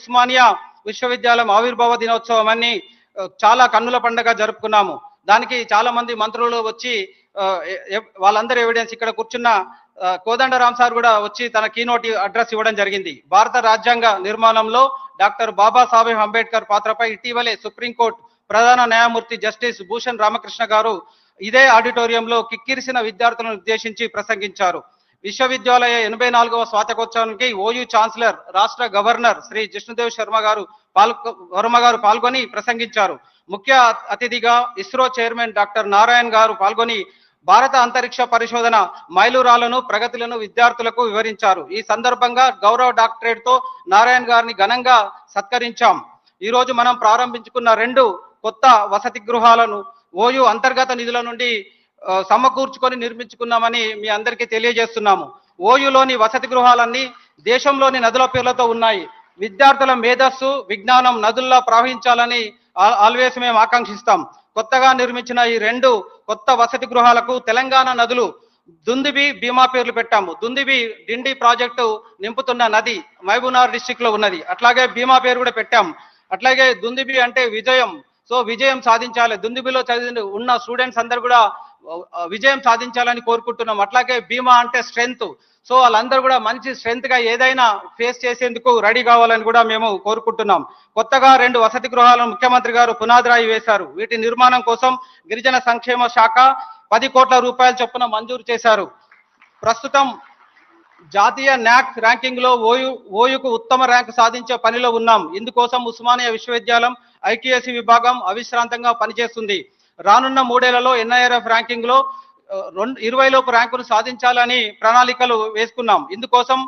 ఉస్మానియా విశ్వవిద్యాలయం ఆవిర్భావ దినోత్సవం అని చాలా కన్నుల పండుగ జరుపుకున్నాము. దానికి చాలా మంది మంత్రులు వచ్చి ఆ, వాళ్ళందరూ ఎవిడెన్స్ ఇక్కడ కూర్చున్న కోదండరామ్ సార్ కూడా వచ్చి తన కీనోట్ అడ్రస్ ఇవ్వడం జరిగింది. భారత రాజ్యాంగ నిర్మాణంలో డాక్టర్ బాబాసాహెబ్ అంబేద్కర్ పాత్రపై ఇటీవలే సుప్రీంకోర్టు ప్రధాన న్యాయమూర్తి జస్టిస్ భూషణ్ రామకృష్ణ గారు ఇదే ఆడిటోరియంలో కిక్కిరిసిన విద్యార్థులను ఉద్దేశించి ప్రసంగించారు. విశ్వవిద్యాలయ ఎనభై నాలుగవ స్వాతకోత్సవానికి ఓయూ ఛాన్సలర్ రాష్ట్ర గవర్నర్ శ్రీ జిష్ణుదేవ్ శర్మ గారు వర్మ గారు పాల్గొని ప్రసంగించారు. ముఖ్య అతిథిగా ఇస్రో చైర్మన్ డాక్టర్ నారాయణ్ గారు పాల్గొని భారత అంతరిక్ష పరిశోధన మైలురాళ్ళను ప్రగతులను విద్యార్థులకు వివరించారు. ఈ సందర్భంగా గౌరవ డాక్టరేట్తో నారాయణ్ గారిని ఘనంగా సత్కరించాం. ఈ రోజు మనం ప్రారంభించుకున్న రెండు కొత్త వసతి గృహాలను ఓయూ అంతర్గత నిధుల నుండి సమకూర్చుకొని నిర్మించుకున్నామని మీ అందరికీ తెలియజేస్తున్నాము. ఓయూలోని వసతి గృహాలన్నీ దేశంలోని నదుల పేర్లతో ఉన్నాయి. విద్యార్థుల మేధస్సు విజ్ఞానం నదుల్లో ప్రవహించాలని ఆ- ఆల్వేస్ మేము ఆకాంక్షిస్తాం. కొత్తగా నిర్మించిన ఈ రెండు కొత్త వసతి గృహాలకు తెలంగాణ నదులు దుందిబి భీమా పేర్లు పెట్టాము. దుందిబి డిండి ప్రాజెక్టు నింపుతున్న నది మహబూబ్నగర్ డిస్టిక్లో ఉన్నది. అట్లాగే భీమా పేరు కూడా పెట్టాం. అట్లాగే దుందిబి అంటే విజయం. సో విజయం సాధించాలి. దుందిబిలో చదివి ఉన్న స్టూడెంట్స్ అందరు కూడా విజయం సాధించాలని కోరుకుంటున్నాం. అట్లాగే భీమా అంటే స్ట్రెంగ్త్. సో వాళ్ళందరూ కూడా మంచి స్ట్రెంగ్త్గా ఏదైనా ఫేస్ చేసేందుకు రెడీ కావాలని కూడా మేము కోరుకుంటున్నాం. కొత్తగా రెండు వసతి గృహాలను ముఖ్యమంత్రి గారు పునాదిరాయి వేశారు. వీటి నిర్మాణం కోసం గిరిజన సంక్షేమ శాఖ పది కోట్ల రూపాయల చొప్పున మంజూరు చేశారు. ప్రస్తుతం జాతీయ న్యాక్ ర్యాంకింగ్లో ఓయు ఓయుకు ఉత్తమ ర్యాంక్ సాధించే పనిలో ఉన్నాం. ఇందుకోసం ఉస్మానియా విశ్వవిద్యాలయం ఐకేఎస్సి విభాగం అవిశ్రాంతంగా పనిచేస్తుంది. రానున్న మూడేళ్ళలో ఎన్ఐఆర్ఎఫ్ ర్యాంకింగ్లో రెండు ఇరవై లోపు ర్యాంకును సాధించాలని ప్రణాళికలు వేసుకున్నాం. ఇందుకోసం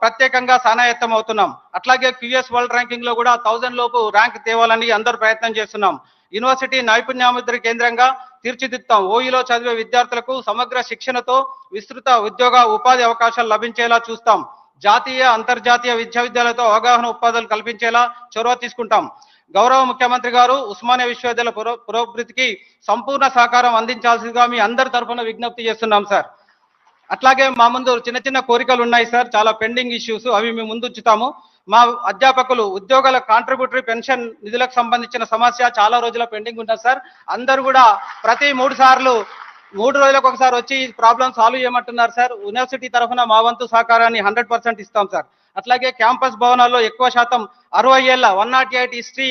ప్రత్యేకంగా సానాయత్తం అవుతున్నాం. అట్లాగే క్యూఎస్ వరల్డ్ ర్యాంకింగ్లో కూడా థౌజండ్ లోపు ర్యాంక్ తేవాలని అందరూ ప్రయత్నం చేస్తున్నాం. యూనివర్సిటీ నైపుణ్యాభివృద్ధి కేంద్రంగా తీర్చిదిద్దాం ఓయిలో చదివే విద్యార్థులకు సమగ్ర శిక్షణతో విస్తృత ఉద్యోగ ఉపాధి అవకాశాలు లభించేలా చూస్తాం. జాతీయ అంతర్జాతీయ విశ్వవిద్యాలయాలతో అవగాహన ఉపాధులు కల్పించేలా చొరవ తీసుకుంటాం. గౌరవ ముఖ్యమంత్రి గారు ఉస్మానియా విశ్వవిద్యాలయ పురో పురోభివృద్ధికి సంపూర్ణ సహకారం అందించాల్సిందిగా మీ అందరి తరఫున విజ్ఞప్తి చేస్తున్నాం సార్. అట్లాగే మా ముందు చిన్న చిన్న కోరికలు ఉన్నాయి సార్. చాలా పెండింగ్ ఇష్యూస్ అవి మేము ముందు ఉంచుతాము మా అధ్యాపకులు ఉద్యోగాల కాంట్రిబ్యూటరీ పెన్షన్ నిధులకు సంబంధించిన సమస్య చాలా రోజుల పెండింగ్ ఉంటుంది సార్. అందరు కూడా ప్రతి మూడు సార్లు మూడు రోజులకు ఒకసారి వచ్చి ప్రాబ్లం సాల్వ్ చేయమంటున్నారు సార్. యూనివర్సిటీ తరఫున మా వంతు సహకారాన్ని హండ్రెడ్ పర్సెంట్ ఇస్తాం సార్. అట్లాగే క్యాంపస్ భవనాల్లో ఎక్కువ శాతం అరవై ఏళ్ళ వన్ నాట్ ఎయిట్ హిస్టరీ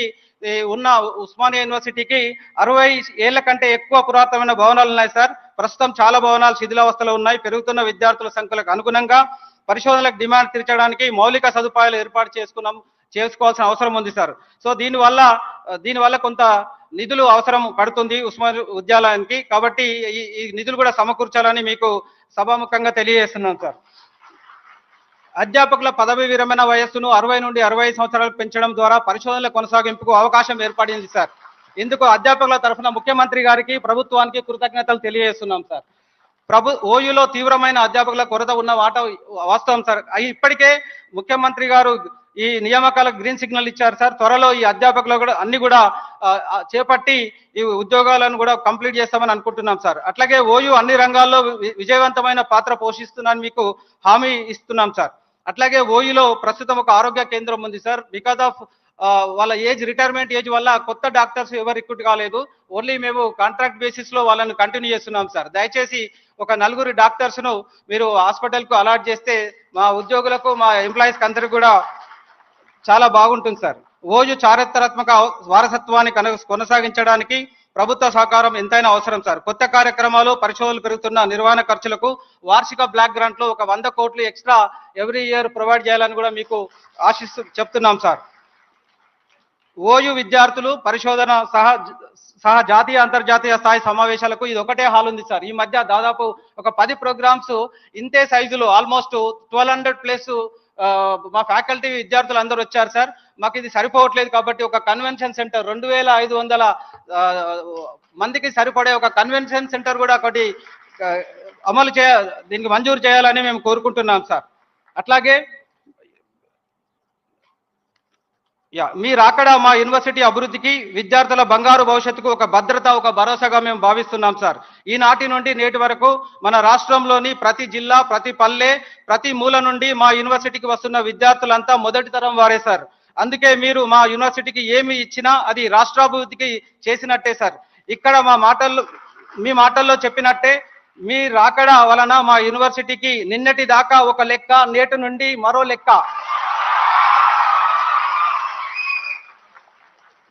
ఉన్న ఉస్మానియా యూనివర్సిటీకి అరవై ఏళ్ళ కంటే ఎక్కువ పురాతనమైన భవనాలు ఉన్నాయి సార్. ప్రస్తుతం చాలా భవనాలు శిథిలావస్థలో ఉన్నాయి. పెరుగుతున్న విద్యార్థుల సంఖ్యలకు అనుగుణంగా పరిశోధనలకు డిమాండ్ తీర్చడానికి మౌలిక సదుపాయాలు ఏర్పాటు చేసుకున్నాం చేసుకోవాల్సిన అవసరం ఉంది సార్. సో దీనివల్ల దీనివల్ల కొంత నిధులు అవసరం పడుతుంది ఉస్మాన్ విద్యాలయానికి. కాబట్టి ఈ ఈ నిధులు కూడా సమకూర్చాలని మీకు సభాముఖంగా తెలియజేస్తున్నాం సార్. అధ్యాపకుల పదవి విరమణ వయస్సును అరవై నుండి అరవై సంవత్సరాలు పెంచడం ద్వారా పరిశోధనల కొనసాగింపుకు అవకాశం ఏర్పడింది సార్. ఇందుకు అధ్యాపకుల తరఫున ముఖ్యమంత్రి గారికి ప్రభుత్వానికి కృతజ్ఞతలు తెలియజేస్తున్నాం సార్. ప్రభు ఓయూలో తీవ్రమైన అధ్యాపకుల కొరత ఉన్న వాట వాస్తవం సార్. అయి ఇప్పటికే ముఖ్యమంత్రి గారు ఈ నియామకాలకు గ్రీన్ సిగ్నల్ ఇచ్చారు సార్. త్వరలో ఈ అధ్యాపకులు కూడా అన్ని కూడా చేపట్టి ఈ ఉద్యోగాలను కూడా కంప్లీట్ చేస్తామని అనుకుంటున్నాం సార్. అట్లాగే ఓయూ అన్ని రంగాల్లో వి- విజయవంతమైన పాత్ర పోషిస్తుందని మీకు హామీ ఇస్తున్నాం సార్. అట్లాగే ఓయూలో ప్రస్తుతం ఒక ఆరోగ్య కేంద్రం ఉంది సార్. బికాస్ ఆఫ్ వాళ్ళ ఏజ్ రిటైర్మెంట్ ఏజ్ వల్ల కొత్త డాక్టర్స్ ఎవరు రిక్రూట్ కాలేదు. ఓన్లీ మేము కాంట్రాక్ట్ బేసిస్లో వాళ్ళని కంటిన్యూ చేస్తున్నాం సార్. దయచేసి ఒక నలుగురు డాక్టర్స్ను మీరు హాస్పిటల్కు అలాట్ చేస్తే మా ఉద్యోగులకు మా ఎంప్లాయీస్ అందరికి కూడా చాలా బాగుంటుంది సార్. ఓజు చారిత్రాత్మక వారసత్వాన్ని కన- కొనసాగించడానికి ప్రభుత్వ సహకారం ఎంతైనా అవసరం సార్. కొత్త కార్యక్రమాలు పరిశోధనలు పెరుగుతున్న నిర్వహణ ఖర్చులకు వార్షిక బ్లాక్ గ్రాంట్లో ఒక వంద కోట్లు ఎక్స్ట్రా ఎవ్రీ ఇయర్ ప్రొవైడ్ చేయాలని కూడా మీకు ఆశిస్తూ చెప్తున్నాం సార్. ఓయు విద్యార్థులు పరిశోధన సహా సహా జాతీయ అంతర్జాతీయ స్థాయి సమావేశాలకు ఇది ఒకటే హాల్ ఉంది సార్. ఈ మధ్య దాదాపు ఒక పది ప్రోగ్రామ్స్ ఇంతే సైజులో ఆల్మోస్ట్ ట్వెల్వ్ హండ్రెడ్ ప్లస్ మా ఫ్యాకల్టీ విద్యార్థులు అందరూ వచ్చారు సార్. మాకు ఇది సరిపోవట్లేదు కాబట్టి ఒక కన్వెన్షన్ సెంటర్ రెండు వేల ఐదు వందల మందికి సరిపడే ఒక కన్వెన్షన్ సెంటర్ కూడా ఒకటి అమలు చేయ దీనికి మంజూరు చేయాలని మేము కోరుకుంటున్నాం సార్. అట్లాగే యా మీరు అక్కడ మా యూనివర్సిటీ అభివృద్ధికి విద్యార్థుల బంగారు భవిష్యత్తుకు ఒక భద్రత ఒక భరోసాగా మేము భావిస్తున్నాం సార్. ఈనాటి నుండి నేటి వరకు మన రాష్ట్రంలోని ప్రతి జిల్లా ప్రతి పల్లె ప్రతి మూల నుండి మా యూనివర్సిటీకి వస్తున్న విద్యార్థులంతా మొదటి తరం వారే సార్. అందుకే మీరు మా యూనివర్సిటీకి ఏమి ఇచ్చినా అది రాష్ట్రాభివృద్ధికి చేసినట్టే సార్. ఇక్కడ మా మాటల్లో మీ మాటల్లో చెప్పినట్టే మీ రాకడ వలన మా యూనివర్సిటీకి నిన్నటి దాకా ఒక లెక్క నేటి నుండి మరో లెక్క.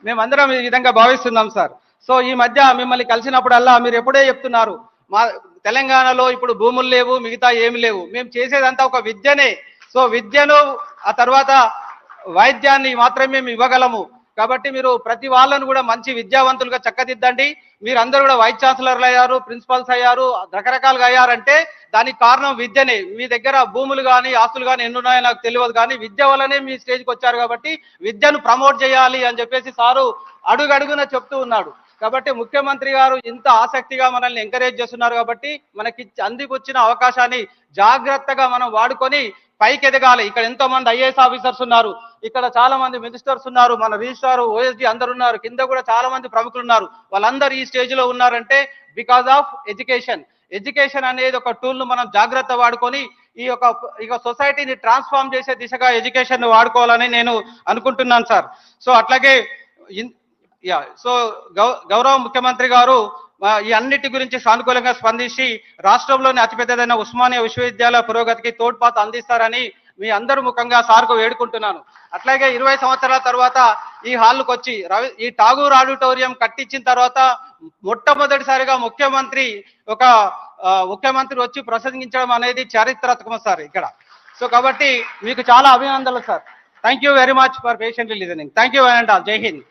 మేమందరం ఈ విధంగా భావిస్తున్నాం సార్. సో ఈ మధ్య మిమ్మల్ని కలిసినప్పుడల్లా మీరు ఎప్పుడే చెప్తున్నారు మా తెలంగాణలో ఇప్పుడు భూములు లేవు మిగతా ఏమి లేవు. మేము చేసేదంతా ఒక విద్యనే. సో విద్యను ఆ తర్వాత వైద్యాన్ని మాత్రమే మేము ఇవ్వగలము. కాబట్టి మీరు ప్రతి వాళ్ళను కూడా మంచి విద్యావంతులుగా చక్కదిద్దండి. మీరందరూ కూడా వైస్ ఛాన్సలర్లు అయ్యారు ప్రిన్సిపల్స్ అయ్యారు రకరకాలుగా అయ్యారంటే దానికి కారణం విద్యనే. మీ దగ్గర భూములు కానీ ఆస్తులు కానీ ఎన్ని ఉన్నాయో నాకు తెలియదు కానీ విద్య వల్లనే మీ స్టేజ్కి వచ్చారు కాబట్టి విద్యను ప్రమోట్ చేయాలి అని చెప్పేసి సారు అడుగడుగున చెప్తూ ఉన్నాడు. కాబట్టి ముఖ్యమంత్రి గారు ఇంత ఆసక్తిగా మనల్ని ఎంకరేజ్ చేస్తున్నారు కాబట్టి మనకి అందికొచ్చిన అవకాశాన్ని జాగ్రత్తగా మనం వాడుకొని పైకి ఎదగాలి ఇక్కడ ఎంతో మంది ఐఏఎస్ ఆఫీసర్స్ ఉన్నారు. ఇక్కడ చాలా మంది మినిస్టర్స్ ఉన్నారు మన రిజిస్ట్రార్ ఓఎస్డి అందరు ఉన్నారు కింద కూడా చాలా మంది ప్రముఖులు ఉన్నారు. వాళ్ళందరూ ఈ స్టేజ్లో ఉన్నారంటే బికాస్ ఆఫ్ ఎడ్యుకేషన్ ఎడ్యుకేషన్ అనేది ఒక టూల్ను మనం జాగ్రత్త వాడుకొని ఈ యొక్క ఇక సొసైటీని ట్రాన్స్ఫార్మ్ చేసే దిశగా ఎడ్యుకేషన్ వాడుకోవాలని నేను అనుకుంటున్నాను సార్ సో అట్లాగే యా సో గౌ- గౌరవ ముఖ్యమంత్రి గారు ఈ అన్నిటి గురించి సానుకూలంగా స్పందించి రాష్ట్రంలోని అతిపెద్దదైన ఉస్మానియా విశ్వవిద్యాలయ పురోగతికి తోడ్పాటు అందిస్తారని మీ అందరు ముఖంగా సార్కు వేడుకుంటున్నాను. అట్లాగే ఇరవై సంవత్సరాల తర్వాత ఈ హాల్కు వచ్చి రవి ఈ ఠాగూర్ ఆడిటోరియం కట్టించిన తర్వాత మొట్టమొదటిసారిగా ముఖ్యమంత్రి ఒక ముఖ్యమంత్రి వచ్చి ప్రసంగించడం అనేది చారిత్రాత్మకం సార్ ఇక్కడ. సో కాబట్టి మీకు చాలా అభినందనలు sir. Thank you very much for patiently listening thank you and Jai Hind